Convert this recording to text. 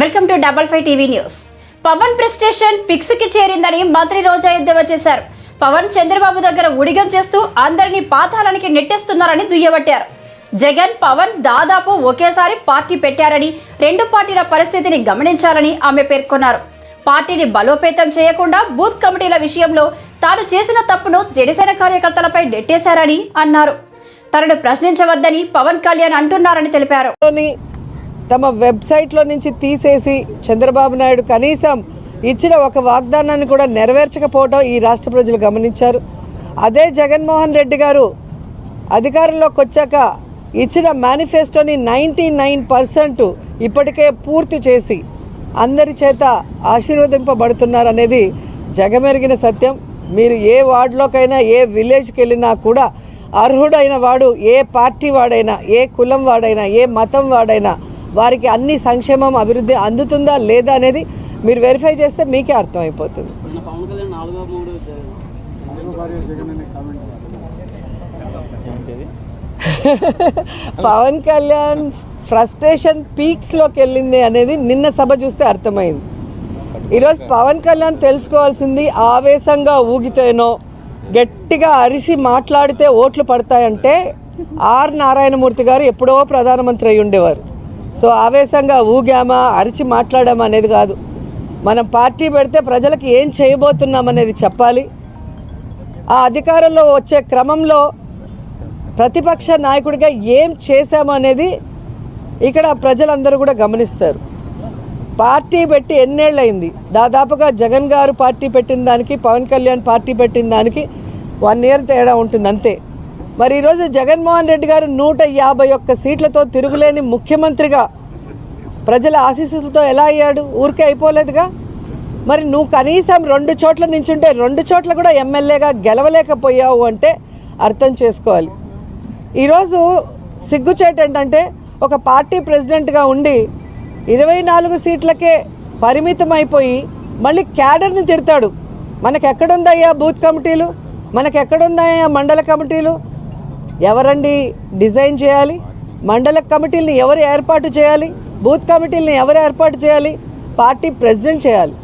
Welcome to double five TV news. Pawan frustration పిక్స్కి చేరిందని మంత్రి రోజా ఎద్దేవా చేశారు. పవన్ చంద్రబాబు దగ్గర ఉడిగం చేస్తూ అందరినీ పాతాళానికి నెట్టేస్తున్నారని దుయ్యబట్టారు. జగన్ పవన్ దాదాపు ఒకేసారి పార్టీ పెట్టారని రెండు పార్టీల పరిస్థితిని గమనించాలని ఆమె పేర్కొన్నారు. పార్టీని బలోపేతం చేయకుండా బూత్ కమిటీల విషయంలో తాను చేసిన తప్పును జనసేన కార్యకర్తలపై నెట్టేశారని అన్నారు. తనను ప్రశ్నించవద్దని పవన్ కళ్యాణ్ అంటున్నారని తెలిపారు. తమ వెబ్సైట్లో నుంచి తీసేసి చంద్రబాబు నాయుడు కనీసం ఇచ్చిన ఒక వాగ్దానాన్ని కూడా నెరవేర్చకపోవడం ఈ రాష్ట్ర ప్రజలు గమనించారు. అదే జగన్మోహన్ రెడ్డి గారు అధికారంలోకి వచ్చాక ఇచ్చిన మేనిఫెస్టోని నైంటీ నైన్ పర్సెంట్ ఇప్పటికే పూర్తి చేసి అందరి చేత ఆశీర్వదింపబడుతున్నారు అనేది జగమెరిగిన సత్యం. మీరు ఏ వార్డులోకైనా ఏ విలేజ్కి వెళ్ళినా కూడా అర్హుడైన వాడు ఏ పార్టీ వాడైనా ఏ కులం వాడైనా ఏ మతం వాడైనా వారికి అన్ని సంక్షేమం అభివృద్ధి అందుతుందా లేదా అనేది మీరు వెరిఫై చేస్తే మీకే అర్థమైపోతుంది. పవన్ కళ్యాణ్ ఫ్రస్ట్రేషన్ పీక్స్లోకి వెళ్ళింది అనేది నిన్న సభ చూస్తే అర్థమైంది. ఈరోజు పవన్ కళ్యాణ్ తెలుసుకోవాల్సింది ఆవేశంగా ఊగితేనో గట్టిగా అరిసి మాట్లాడితే ఓట్లు పడతాయంటే ఆర్ నారాయణమూర్తి గారు ఎప్పుడో ప్రధానమంత్రి అయి ఉండేవారు సో ఆవేశంగా ఊగామా అరిచి మాట్లాడామా అనేది కాదు. మనం పార్టీ పెడితే ప్రజలకు ఏం చేయబోతున్నాం అనేది చెప్పాలి. ఆ అధికారంలో వచ్చే క్రమంలో ప్రతిపక్ష నాయకుడిగా ఏం చేశాము అనేది ఇక్కడ ప్రజలందరూ కూడా గమనిస్తారు. పార్టీ పెట్టి ఎన్నేళ్ళయింది? దాదాపుగా జగన్ గారు పార్టీ పెట్టిన దానికి పవన్ కళ్యాణ్ పార్టీ పెట్టిన దానికి వన్ ఇయర్ తేడా ఉంటుంది అంతే మరి ఈరోజు జగన్మోహన్ రెడ్డి గారు నూట యాభై ఒక్క సీట్లతో తిరుగులేని ముఖ్యమంత్రిగా ప్రజల ఆశీస్సులతో ఎలా అయ్యాడు? ఊరికే అయిపోలేదుగా? మరి నువ్వు కనీసం రెండు చోట్ల నించుంటే రెండు చోట్ల కూడా ఎమ్మెల్యేగా గెలవలేకపోయావు అంటే అర్థం చేసుకోవాలి. ఈరోజు సిగ్గుచేట ఏంటంటే ఒక పార్టీ ప్రెసిడెంట్గా ఉండి ఇరవై నాలుగు సీట్లకే పరిమితం అయిపోయి మళ్ళీ క్యాడర్ని తిడతాడు. మనకెక్కడుందయ్యా బూత్ కమిటీలు? మనకెక్కడుందయ్యా మండల కమిటీలు? ఎవరండి డిజైన్ చేయాలి? మండల కమిటీలను ఎవరు ఏర్పాటు చేయాలి? బూత్ కమిటీలను ఎవరు ఏర్పాటు చేయాలి? పార్టీ ప్రెసిడెంట్ చేయాలి.